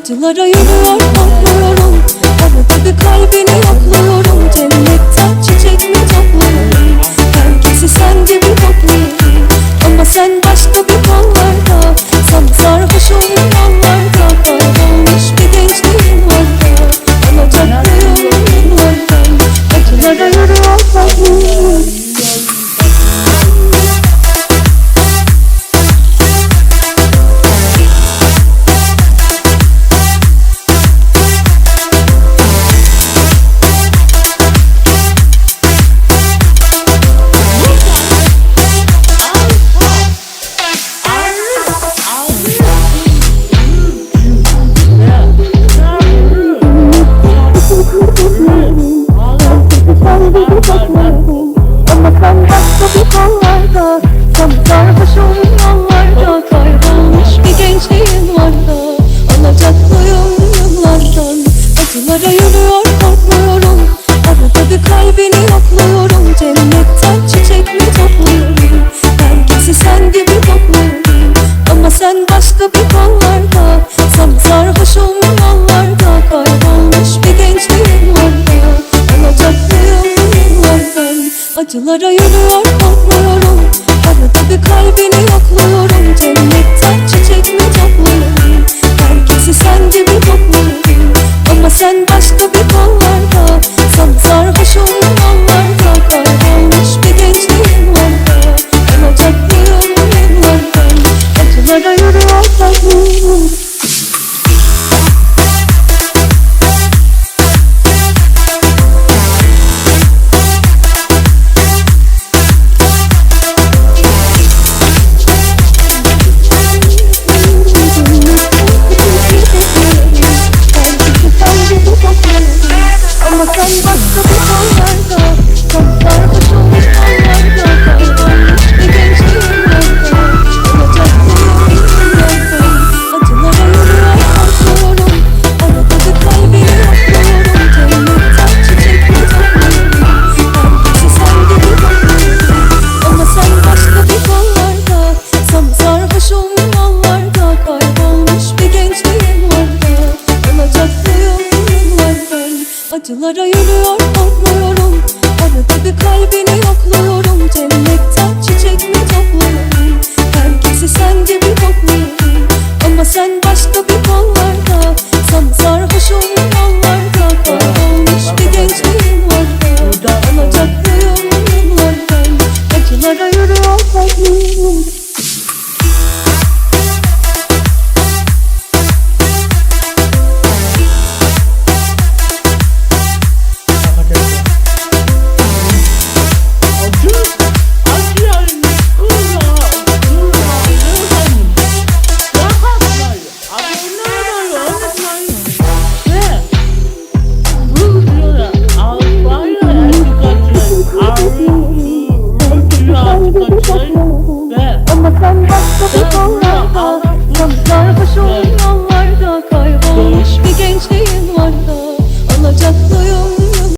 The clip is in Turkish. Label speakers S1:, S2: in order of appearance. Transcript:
S1: Acılara yürüyor korkmuyorum Arada bir kalbini kollarda. Tam sarhoşum yollarda. Kaybolmuş bir gençliğin var da Alacaklıyım yıllardan Acılara yürüyor korkmuyorum. Arada bir kalbini yokluyorum Acılara yürüyor korkmuyorum Arada bir kalbini yokluyorum. Cennetten çiçek mi topluyorum Herkesi sen gibi topluyorum Ama sen başka bir kollarda Sana sarhoşum yollarda Sarhoşum kaybolmuş bir gençliğim vardı Yanacaktı yolum var ben. Acılara yürüyor korkmuyorum Arada bir kalbini yokluyorum. Cennetten çiçek mi topluyorum Herkesi sen gibi topluyorum Ama sen başka bir kollarda. Sana sarhoşum yollarda kaybolmuş bir gençliğim vardı Yanacaktı yolum var ben. Acılara yürüyor korkmuyorum 老人不